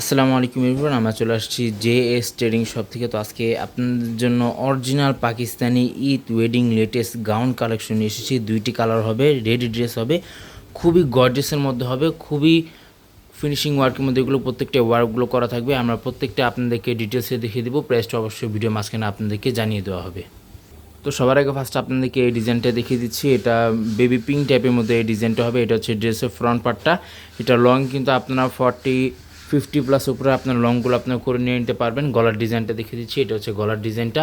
আসসালামু আলাইকুম এভরিওয়ান, আমরা চলে আসছি জে এস ট্রেডিং শপ থেকে। তো আজকে আপনাদের জন্য original Pakistani Eid wedding latest gown collection নিয়ে এসেছি। দুইটি কালার হবে রেডি ড্রেস হবে, খুবই গর্জেসের মধ্যে হবে, খুবই ফিনিশিং ওয়ার্কের মধ্যে এগুলো প্রত্যেকটা ওয়ার্কগুলো করা থাকবে। আমরা প্রত্যেকটা আপনাদেরকে ডিটেলসে দেখিয়ে দেবো প্রাইসটা অবশ্যই ভিডিও মাঝখানে আপনাদেরকে জানিয়ে দেওয়া হবে। তো সবার আগে ফার্স্ট আপনাদেরকে এই ডিজাইনটা দেখিয়ে দিচ্ছি। এটা বেবি পিঙ্ক টাইপের মধ্যে এই ডিজাইনটা হবে। এটা হচ্ছে ড্রেসের ফ্রন্ট পার্টটা এটা লং কিন্তু আপনারা ফর্টি ফিফটি প্লাস উপরে আপনার লংগুলো আপনার করে নিয়ে নিতে পারবেন। গলার ডিজাইনটা দেখিয়ে দিচ্ছি, এটা হচ্ছে গলার ডিজাইনটা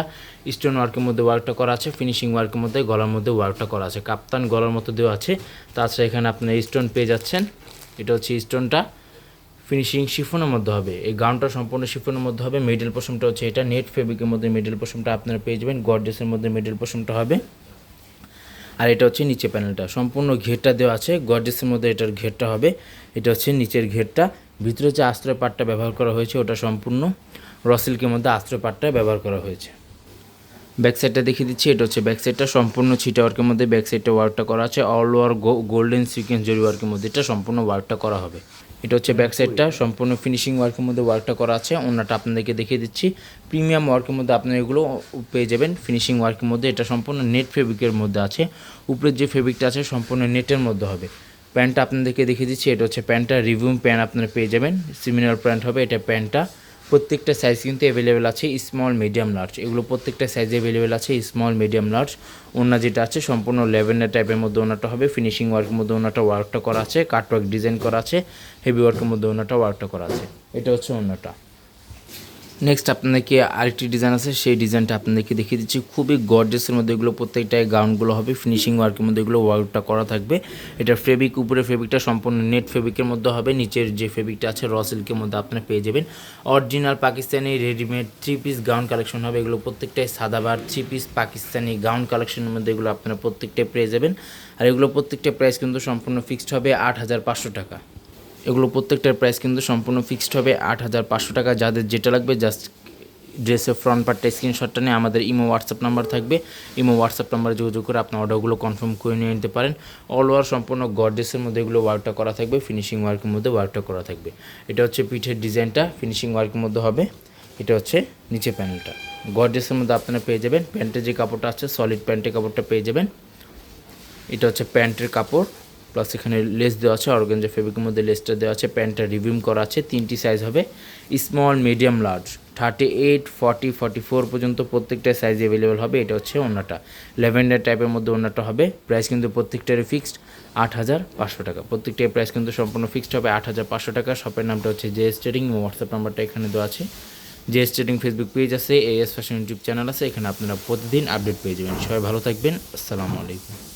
স্টোন ওয়ার্কের মধ্যে ওয়ার্কটা করা আছে ফিনিশিং ওয়ার্কের মধ্যে, গলার মধ্যে ওয়ার্কটা করা আছে। কাপ্তান গলার মতো দেওয়া আছে। তাছাড়া এখানে আপনার স্টোন পেয়ে যাচ্ছেন। এটা হচ্ছে স্টোনটা ফিনিশিং শিফনের মধ্যে হবে। এই গাউনটা সম্পূর্ণ শিফনের মধ্যে হবে। মিডল পোশনটা হচ্ছে এটা। নেট ফেব্রিকের মধ্যে মিডল পোশনটা আপনারা পেয়ে যাবেন। গর্জেসের মধ্যে মিডল পোশনটা হবে। আর এটা হচ্ছে নিচে প্যানেলটা সম্পূর্ণ ঘেরটা দেওয়া আছে। গর্জেসের মধ্যে এটার ঘেরটা হবে। এটা হচ্ছে নিচের ঘেরটা। ভিতরে যে আশ্রয় পাটটা ব্যবহার করা হয়েছে, ওটা সম্পূর্ণ রসিল্কের মধ্যে আশ্রয় পাটটা ব্যবহার করা হয়েছে। ব্যাক সাইডটা দেখিয়ে দিচ্ছি, এটা হচ্ছে ব্যাক সাইডটা। সম্পূর্ণ ছিটা ওয়ার্কের মধ্যে ব্যাক সাইডটা ওয়ার্কটা করা আছে। অল ওয়ার গোল্ডেন সিকোয়েন্স জরি ওয়ার্কের মধ্যে এটা সম্পূর্ণ ওয়ার্কটা করা হবে। এটা হচ্ছে ব্যাক সাইডটা। সম্পূর্ণ ফিনিশিং ওয়ার্কের মধ্যে ওয়ার্কটা করা আছে। অন্যটা আপনাদেরকে দেখিয়ে দিচ্ছি। প্রিমিয়াম ওয়ার্কের মধ্যে আপনারা এগুলো পেয়ে যাবেন। ফিনিশিং ওয়ার্কের মধ্যে এটা সম্পূর্ণ নেট ফেব্রিকের মধ্যে আছে। উপরের যে ফেব্রিকটা আছে, সম্পূর্ণ নেটের মধ্যে হবে। প্যান্টটা আপনাদেরকে দেখিয়ে দিচ্ছি, এটা হচ্ছে প্যান্টটা রিভিউম প্যান্ট আপনারা পেয়ে যাবেন, সিমিলার প্যান্ট হবে, এটা প্যান্টটা। প্রত্যেকটা সাইজ কিন্তু অ্যাভেলেবেল আছে স্মল মিডিয়াম লার্জ এগুলো প্রত্যেকটা সাইজ অ্যাভেলেবেল আছে স্মল মিডিয়াম লার্জ ওনা যেটা আছে, সম্পূর্ণ লেভেন্ডার টাইপের মধ্যে ওনাটা হবে ফিনিশিং ওয়ার্কের মধ্যে ওনাটা ওয়ার্কটা করা আছে কাট ওয়ার্ক ডিজাইন করা আছে হেভি ওয়ার্কের মধ্যে ওনাটা ওয়ার্কটা করা আছে। এটা হচ্ছে ওনাটা নেক্সট আপনাদেরকে আরেকটি ডিজাইন আছে। সেই ডিজাইনটা আপনাদেরকে দেখিয়ে দিচ্ছি। খুবই গর্জেসের মধ্যে এগুলো প্রত্যেকটাই গাউনগুলো হবে। ফিনিশিং ওয়ার্কের মধ্যে এগুলো ওয়ার্কটা করা থাকবে। এটা ফেব্রিক উপরে ফেব্রিকটা সম্পূর্ণ নেট ফেব্রিকের মধ্যে হবে। নিচের যে ফেব্রিকটা আছে র সিল্কের মধ্যে আপনারা পেয়ে যাবেন। Original Pakistani readymade three piece gown collection হবে। এগুলো প্রত্যেকটাই সাদাবার থ্রি পিস পাকিস্তানি গাউন কালেকশনের মধ্যে এগুলো আপনারা প্রত্যেকটাই পেয়ে যাবেন। আর এগুলো প্রত্যেকটা প্রাইস কিন্তু সম্পূর্ণ ফিক্সড হবে আট হাজার পাঁচশো টাকা। এগুলো প্রত্যেকটার প্রাইস কিন্তু সম্পূর্ণ ফিক্সড হবে আট হাজার পাঁচশো টাকা। যাদের যেটা লাগবে জাস্ট ড্রেসের ফ্রন্ট পার্টটা স্ক্রিনশটটা নিয়ে আমাদের ইমো হোয়াটসঅ্যাপ নাম্বার থাকবে। ইমো হোয়াটসঅ্যাপ নাম্বারে যোগাযোগ করে আপনার অর্ডারগুলো কনফার্ম করে নিয়ে নিতে পারেন। অল ওভার সম্পূর্ণ গড্রেসের মধ্যে এগুলো ওয়ার্কটা করা থাকবে ফিনিশিং ওয়ার্কের মধ্যে ওয়ার্কটা করা থাকবে। এটা হচ্ছে পিঠের ডিজাইনটা ফিনিশিং ওয়ার্কের মধ্যে হবে। এটা হচ্ছে নিচে প্যানেলটা গড্রেসের মধ্যে আপনারা পেয়ে যাবেন। প্যান্টের যে কাপড়টা আছে সলিড প্যান্টের কাপড়টা পেয়ে যাবেন। এটা হচ্ছে প্যান্টের কাপড়। প্লাস এখানে লেস দেওয়া আছে, অর্গানজা ফেব্রিকের মধ্যে লেসটা দেওয়া আছে, প্যান্টটা রিভিউম করা আছে, তিনটি সাইজ হবে small medium large thirty eight forty forty four পর্যন্ত প্রত্যেকটা সাইজ অ্যাভেলেবেল হবে, এটা হচ্ছে ওনাটা ল্যাভেন্ডার টাইপের মধ্যে ওনাটা হবে প্রাইস কিন্তু প্রত্যেকটারই ফিক্সড আট হাজার পাঁচশো টাকা। প্রত্যেকটার প্রাইস কিন্তু সম্পূর্ণ ফিক্সড হবে, আট হাজার পাঁচশো টাকা। শপের নামটা হচ্ছে জে এস ট্রেডিং হোয়াটসঅ্যাপ নাম্বারটা এখানে দেওয়া আছে। J S trading Facebook page আছে A S fashion YouTube channel আছে, এখানে আপনারা প্রতিদিন আপডেট পেয়ে যাবেন। সবাই ভালো থাকবেন, আসসালামু আলাইকুম।